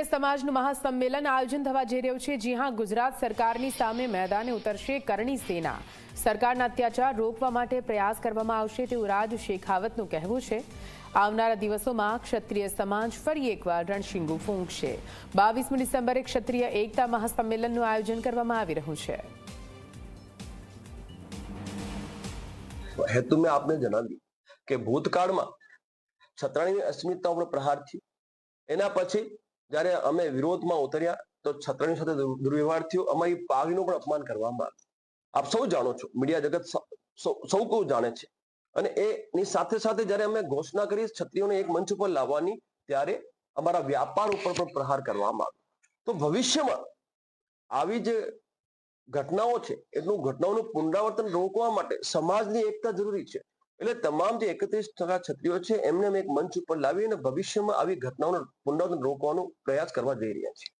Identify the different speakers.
Speaker 1: સમાજનું મહાસંમેલન આયોજન થવા જઈ રહ્યું છે જ્યાં ગુજરાત સરકારની સામે મેદાને ઉતરશે કરણી સેના. સરકારના અત્યાચાર રોકવા માટે પ્રયાસ કરવામાં આવશે તેવું રાજ શેખાવતનું કહેવું છે. આવનારા દિવસોમાં ક્ષત્રિય સમાજ ફરી એકવાર રણશીંગુ ફૂંકશે. બાવીસમી ડિસેમ્બરે ક્ષત્રિય એકતા મહાસંમેલનનું આયોજન કરવામાં આવી રહ્યું છે.
Speaker 2: હેતુ મેં આપને જણાવ્યું કે ભૂતકાળમાં છત્રાણીની અસ્મિતા પ્રહાર થયો. એના પછી જ્યારે અમે વિરોધમાં ઉતર્યા તો છત્રની સાથે દુર્વ્યવહાર થયો. અમારી પાગનું પણ અપમાન કરવામાં આવ્યું. આપ સૌ જાણો છો, મીડિયા જગત સૌ- કોઈ જાણે છે. અને એની સાથે સાથે જ્યારે અમે ઘોષણા કરી છત્રીઓને એક મંચ ઉપર લાવવાની, ત્યારે અમારા વ્યાપાર ઉપર પણ પ્રહાર કરવામાં આવ્યો. તો ભવિષ્યમાં આવી જે ઘટનાઓ છે એટલું ઘટનાઓનું પુનરાવર્તન રોકવા માટે સમાજની એકતા જરૂરી છે. એટલે તમામ જે એકત્રીસ ટકા છત્રીઓ છે, એમને અમે એક મંચ ઉપર લાવી અને ભવિષ્યમાં આવી ઘટનાઓનું પુનરાવર્તન રોકવાનો પ્રયાસ કરવા જઈ રહ્યા છીએ.